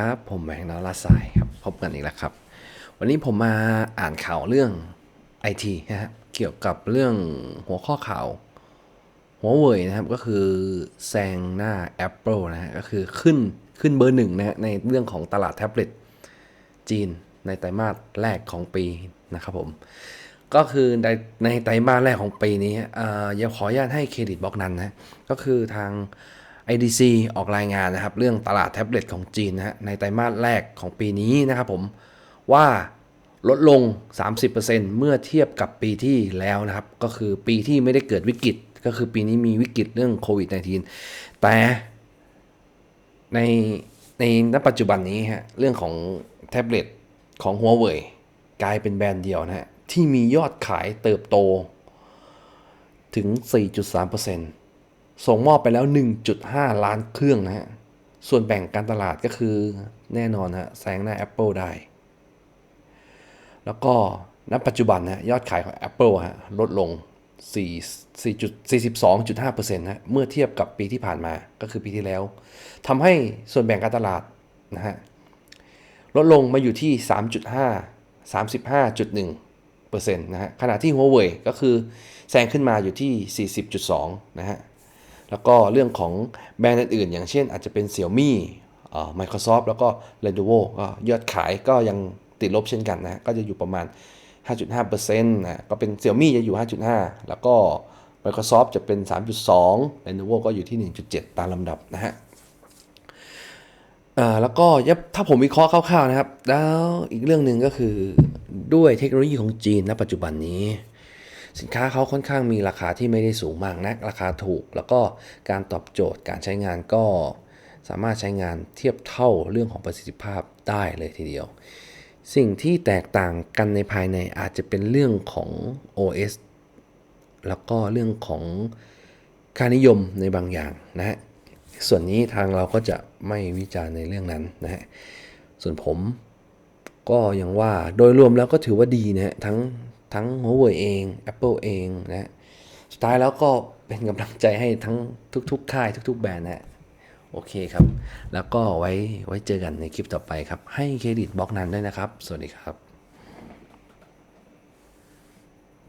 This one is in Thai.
ครับผมแบงค์นอลาสายครับพบกันอีกแล้วครับ วันนี้ผมมาอ่านข่าวเรื่องไอทีนะฮะเกี่ยวกับเรื่องหัวข้อข่าวหัวเว่ยนะครับก็คือแซงหน้า Apple นะฮะก็คือขึ้นขึ้นเบอร์หนึ่งนะฮะในเรื่องของตลาดแท็บเล็ตจีนในไตรมาสแรกของปีนะครับผม ก็คือในในไตรมาสแรกของปีนี้อ่าอยังขออนุญาตให้เครดิตบล็อกนั้นนะก็คือทาง IDC ออกรายงานนะครับ เรื่องตลาดแท็บเล็ตของจีนนะฮะในไตรมาสแรกของปีนี้นะครับผมว่าลดลง 30%เมื่อเทียบกับปีที่แล้วนะครับ ก็คือปีที่ไม่ได้เกิดวิกฤต ก็คือปีนี้มีวิกฤตเรื่องโควิด -19 แต่ในในณปัจจุบันนี้ฮะเรื่องของแท็บเล็ตของ Huawei กลายเป็นแบรนด์เดียวนะฮะที่มียอดขายเติบโตถึง 4.3% ส่งมอบไปแล้ว 1.5 ล้านเครื่องนะฮะ ส่วนแบ่งการตลาดก็คือแน่นอนฮะแซงหน้า Apple ได้ แล้วก็ณปัจจุบันนะยอดขายของ Apple ฮะลดลง 4 42.5%นะเมื่อเทียบกับปีที่ผ่านมาก็คือปีที่แล้วทำให้ส่วนแบ่งการตลาดนะฮะลดลงมาอยู่ที่ 3.5 35.1%นะฮะขณะที่ Huawei ก็คือแซงขึ้นมาอยู่ที่ 40.2 นะฮะ แล้วก็เรื่องของแบรนด์อื่นๆ อย่างเช่นอาจจะเป็น Xiaomi เอ่ Microsoft แล้วก็ Lenovo ก็ยอดขายก็ยังติดลบเช่นกันนะก็จะอยู่ประมาณ 5.5%นะก็เป็น Xiaomi จะอยู่ 5.5 แล้วก็ Microsoft จะเป็น 3.2 Lenovo ก็อยู่ที่ 1.7 ตามลำดับนะฮะอ่าแล้วก็ยับถ้าผมวิเคราะห์คร่าวๆนะครับ แล้วอีกเรื่องหนึ่งก็คือด้วยเทคโนโลยีของจีนณปัจจุบันนี้ สินค้าเขาค่อนข้างมีราคาที่ไม่ได้สูงมากนัก ราคาถูก แล้วก็การตอบโจทย์การใช้งานก็สามารถใช้งานเทียบเท่าเรื่องของประสิทธิภาพได้เลยทีเดียว สิ่งที่แตกต่างกันในภายในอาจจะเป็นเรื่องของ OS แล้วก็เรื่องของค่านิยมในบางอย่างนะฮะ ส่วนนี้ทางเราก็จะไม่วิจารณ์ในเรื่องนั้นนะฮะ ส่วนผมก็ยังว่าโดยรวมแล้วก็ถือว่าดีนะฮะทั้ง ทั้ง Huawei เอง Apple เองนะฮะสุดท้ายแล้วก็เป็นกำลังใจให้ทั้งทุก ๆ ค่ายทุก ๆ แบรนด์นะฮะโอเคครับ แล้วก็ไว้ไว้เจอกันในคลิปต่อไปครับ ให้เครดิตบล็อกนั้นด้วยนะครับ สวัสดีครับ